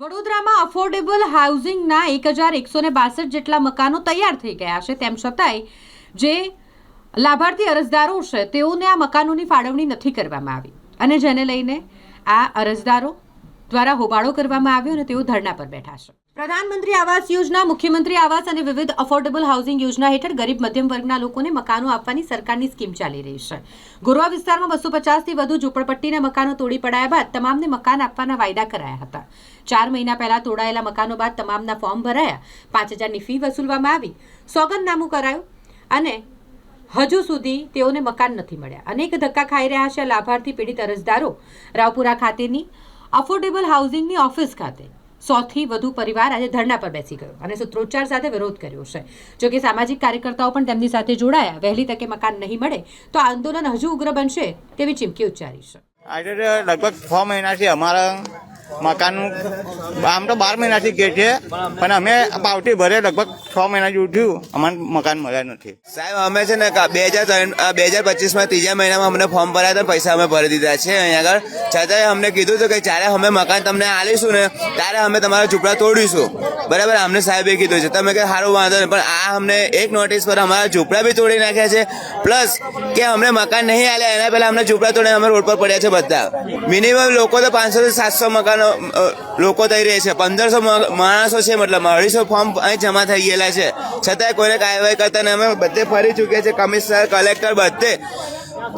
વડોદરામાં અફોર્ડેબલ હાઉસિંગના એક હજાર એકસો ને બાસઠ જેટલા મકાનો તૈયાર થઈ ગયા છે. તેમ છતાંય જે લાભાર્થી અરજદારો છે, તેઓને આ મકાનોની ફાળવણી નથી કરવામાં આવી. અને જેને લઈને આ અરજદારો દ્વારા હોબાળો કરવામાં આવ્યો અને તેઓ ધરણા પર બેઠા છે. પ્રધાનમંત્રી આવાસ યોજના, મુખ્યમંત્રી આવાસ અને વિવિધ અફોર્ડેબલ હાઉસિંગ યોજના હેઠળ ગરીબ મધ્યમ વર્ગના લોકોને મકાનો આપવાની સરકારની સ્કીમ ચાલી રહી છે. ગોરવા વિસ્તારમાં બસો પચાસથી વધુ ઝૂંપડપટ્ટીના મકાનો તોડી પડાયા બાદ તમામને મકાન આપવાના વાયદા કરાયા હતા. ચાર મહિના પહેલા તોડાયેલા મકાનો બાદ તમામના ફોર્મ ભરાયા. પાંચ હજારની ફી વસૂલવામાં આવી. સોગંદનામું કરાયું અને હજુ સુધી તેઓને મકાન નથી મળ્યા. અનેક ધક્કા ખાઈ રહ્યા છે લાભાર્થી પીડિત અરજદારો. રાવપુરા ખાતેની અફોર્ડેબલ હાઉસિંગની ઓફિસ ખાતે સોથી વધુ પરિવાર આજે ધરણા પર બેસી ગયો અને સૂત્રોચ્ચાર સાથે વિરોધ કર્યો છે. જોકે સામાજિક કાર્યકર્તાઓ પણ તેમની સાથે જોડાયા. વહેલી તકે મકાન નહીં મળે તો આંદોલન હજુ ઉગ્ર બનશે તેવી ચીમકી ઉચ્ચારી છે. આજે લગભગ છ મહિનાથી અમારા મકાનનું આમ તો બાર મહિનાથી કે છે, પણ અમે પાવટી ભરે લગભગ છ મહિના જેવું થયું. અમારે મકાન મળ્યા નથી. સાહેબ, અમે છે ને બે હજાર બે હજાર પચીસમાં ત્રીજા મહિનામાં અમને ફોર્મ ભરાયા હતા, પૈસા અમે ભરી દીધા છે. અહીંયા આગળ છતાંય અમને કીધું હતું કે જ્યારે અમે મકાન તમને આલીશું ને, ત્યારે અમે તમારા ઝૂંપડા તોડીશું. બરાબર? અમને સાહેબે કીધું છે. તમે કે સારું વાંધો નહીં, પણ આ અમને એક નોટિસ પર અમારા ઝૂંપડા બી તોડી નાખ્યા છે. પ્લસ કે અમને મકાન નહીં આલ્યા એના પહેલાં અમને ઝૂંપડા તોડીને અમે રોડ પર પડ્યા છે બધા. મિનિમમ લોકો તો પાંચસો થી સાતસો મકાનો અ, લોકો થઈ રહે છે. પંદરસો માણસો છે મતલબ અઢીસો ફોર્મ અહીં જમા થઈ ગયેલા છે. છતાંય કોઈને કાર્યવાહી કરતા ને અમે બધે ફરી ચૂક્યા છે કમિશનર કલેક્ટર બધે.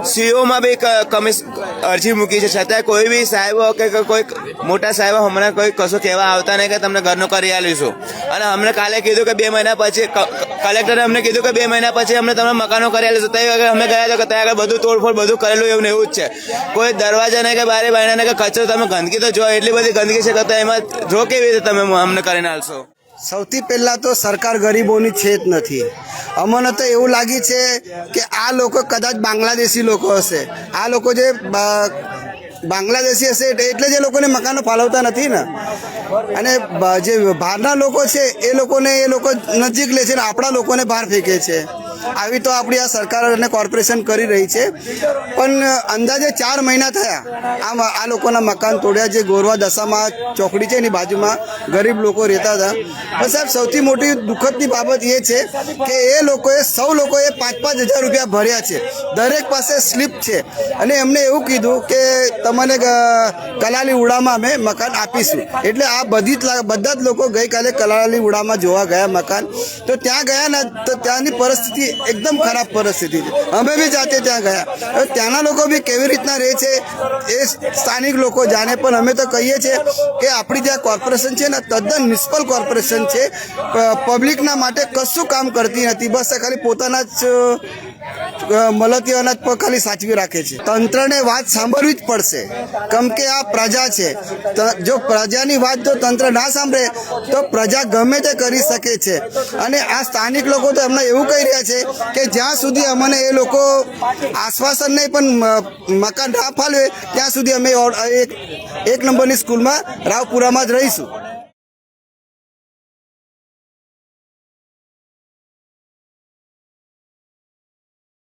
સીઓમાં બી કમિશ અરજી મૂકી છે. છતાંય કોઈ બી સાહેબો કે કોઈ મોટા સાહેબો હમણાં કોઈ કશું કહેવા આવતા નહીં કે તમને ઘરનું કરી આપીશું અને અમને કાલે કીધું કે બે મહિના પછી કલેક્ટરે અમને કીધું કે બે મહિના પછી અમને તમે મકાનો કરેલા છે. ત્યાં આગળ અમે ગયા કે ત્યાં આગળ બધું તોડફોડ બધું કરેલું એવું એવું જ છે. કોઈ દરવાજા નહીં કે બારે બારણા કે કચરો તમે ગંદકી તો જો એટલી બધી ગંદકી છે કે એમાં જો કેવી રીતે તમે અમને કરીને આલશો? સૌથી પહેલાં તો સરકાર ગરીબોની છે જ નથી. અમને તો એવું લાગી છે કે આ લોકો કદાચ બાંગ્લાદેશી લોકો હશે. આ લોકો જે બાંગ્લાદેશી હશે એટલે જ લોકોને મકાનો ફાળવતા નથી ને. અને જે બહારના લોકો છે, એ લોકોને એ લોકો નજીક લે છે ને આપણા લોકોને બહાર ફેંકે છે. આવી તો આપણી આ સરકાર અને કોર્પોરેશન કરી રહી છે. પણ અંદાજે ચાર મહિના થયા આમ આ લોકોના મકાન તોડ્યા. જે ગોરવા દશામાં ચોકડી છે એની બાજુમાં ગરીબ લોકો રહેતા હતા. પણ સાહેબ, સૌથી મોટી દુઃખદની બાબત એ છે કે એ લોકોએ, સૌ લોકોએ પાંચ પાંચ હજાર રૂપિયા ભર્યા છે. દરેક પાસે સ્લીપ છે. અને એમને એવું કીધું કે તમને કલાલી ઉડામાં અમે મકાન આપીશું. એટલે આ બધી જ બધા જ લોકો ગઈકાલે કલાલી ઉડામાં જોવા ગયા મકાન. તો ત્યાં ગયા ને, તો ત્યાંની પરિસ્થિતિ એકદમ ખરાબ પરિસ્થિતિ છે. અમે બી જાતે ત્યાં ગયા. હવે ત્યાંના લોકો બી કેવી રીતના રહે છે એ સ્થાનિક લોકો જાણે, પણ અમે તો કહીએ છીએ કે આપણી જે કોર્પોરેશન છે ને, તદ્દન મ્યુનિસિપલ કોર્પોરેશન છે. પબ્લિકના માટે કશું કામ કરતી નથી. બસ ખાલી પોતાના જ મલતી અનાજ પર સાચવી રાખે છે. તંત્રને વાત સાંભળવી જ પડશે. કેમ કે આ પ્રજા છે. જો પ્રજાની વાત જો તંત્ર ના સાંભળે, તો પ્રજા ગમે તે કરી શકે છે. અને આ સ્થાનિક લોકો તો એમને એવું કહી રહ્યા છે કે જ્યાં સુધી અમને એ લોકો આશ્વાસન નહીં, પણ મકાન ના ફાળવે, ત્યાં સુધી અમે એક નંબરની સ્કૂલમાં રાવપુરામાં જ રહીશું.